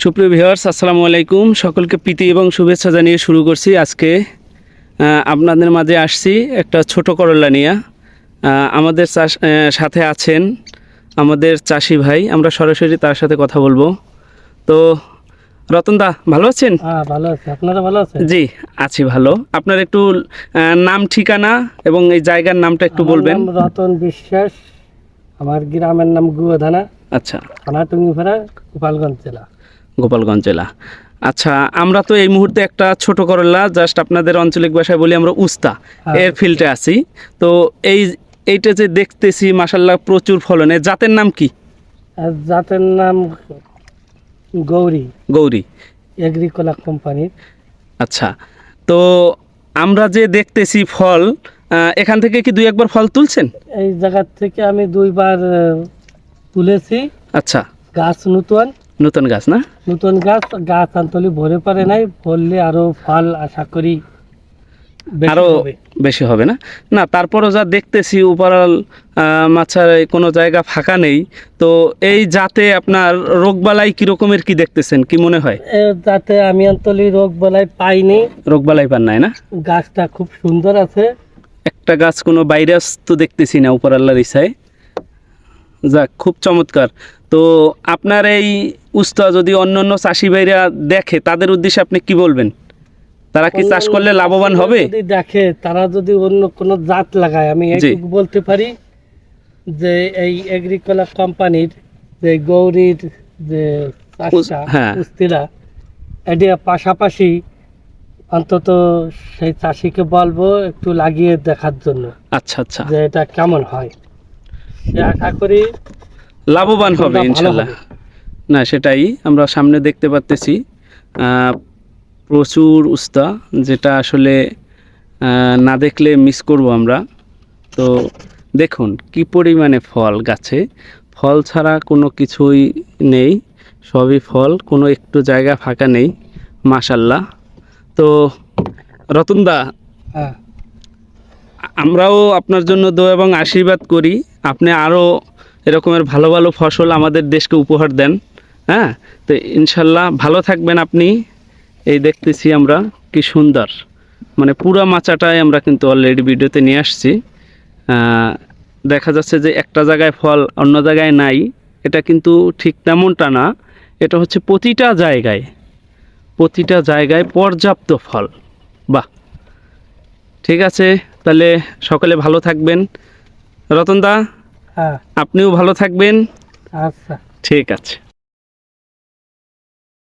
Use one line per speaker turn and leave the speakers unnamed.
সুপ্রিয় ভিউয়ার্স আসসালামু আলাইকুম। সকলকে প্রীতি এবং শুভেচ্ছা জানিয়ে শুরু করছি। আজকে আপনাদের মাঝে আসছি একটা ছোট করলা নিয়ে। আমাদের চাষ সাথে আছেন আমাদের চাষি ভাই। আমরা সরাসরি তার সাথে কথা বলব। তো রতনদা ভালো আছেন?
ভালো আছে। আপনারা ভালো আছেন?
জি আছি ভালো। আপনার একটু নাম ঠিকানা এবং এই জায়গার নামটা একটু বলবেন।
রতন বিশ্বাস। আমার গ্রামের নাম গুয়াধানা।
আচ্ছা।
থানা টুঙ্গিপাড়া গোপালগঞ্জ জেলা।
গোপালগঞ্জ জেলা। আচ্ছা আমরা তো এই মুহূর্তে একটা ছোট করলা জাস্ট আপনাদের আঞ্চলিক ভাষায় বলি আমরা উস্তা।
হ্যাঁ।
এর ফিল্ডে আছি। তো এই এইটা যে দেখতেছি মাসাল্লাহ প্রচুর ফলনে। জাতের নাম কি?
জাতের নাম গৌরী।
গৌরী।
এগ্রিকোলা কোম্পানির।
আচ্ছা তো আমরা যে দেখতেছি ফল এখান থেকে কি দুই একবার ফল তুলছেন?
এই জায়গা থেকে আমি দুইবার তুলেছি।
আচ্ছা।
গাছ নতুন।
নতুন গাছ না?
নতুন গাছ গাছ আন্তলি ভরে পারে নাই ভরলে আরও ফল আশা করি আরও
বেশি হবে না? না তারপরও যা দেখতেছি উপরাল মাছার কোনো জায়গা ফাঁকা নেই তো এই জাতে আপনার রোগবালাই কি রকমের কি দেখতেছেন কি মনে হয়?
যাতে আমি আন্তলি রোগ বলাই পাইনি।
রোগবালাই পান নাই না?
গাছটা খুব সুন্দর আছে।
একটা গাছ কোনো ভাইরাস তো দেখতেছি না উপর আল্লাহর ইসায়। যাক খুব চমৎকার। তো আপনার এই উস্তা যদি অন্য অন্য চাষি ভাইরা দেখে তাদের উদ্দেশ্যে আপনি কি বলবেন? তারা কি চাষ করলে লাভবান হবে?
যদি দেখে তারা যদি অন্য কোনো জাত লাগায় আমি এইটুকু বলতে পারি যে এই এগ্রিকোলা কোম্পানির যে গৌরীর যে
হ্যাঁ।
এটা পাশাপাশি অন্তত সেই চাষিকে বলব একটু লাগিয়ে দেখার জন্য
আচ্ছা আচ্ছা।
যে এটা কেমন হয়। আশা করি
লাভবান হবে ইনশাল্লাহ। না সেটাই আমরা সামনে দেখতে পাচ্তেছি প্রচুর উস্তা যেটা আসলে না দেখলে মিস করব আমরা। তো দেখুন কি পরিমাণে ফল গাছে। ফল ছাড়া কোনো কিছুই নেই সবই ফল কোনো একটু জায়গা ফাঁকা নেই মাশাল্লাহ। তো রতনদা
হ্যাঁ।
আমরাও আপনার জন্য দো এবং আশীর্বাদ করি। আপনি আরও এরকমের ভালো ভালো ফসল আমাদের দেশকে উপহার দেন। হ্যাঁ? তো ইনশাল্লাহ ভালো থাকবেন আপনি। এই দেখতেছি আমরা কি সুন্দর। মানে পুরা মাচাটাই আমরা কিন্তু অলরেডি ভিডিওতে নিয়ে আসছি। দেখা যাচ্ছে যে একটা জায়গায় ফল অন্য জায়গায় নাই। এটা কিন্তু ঠিক তেমনটা না। এটা হচ্ছে প্রতিটা জায়গায় প্রতিটা জায়গায় পর্যাপ্ত ফল। বাহ! ঠিক আছে তাহলে সকলে ভালো থাকবেন। রতনদা
হ্যাঁ।
আপনিও ভালো থাকবেন।
আচ্ছা।
ঠিক আছে।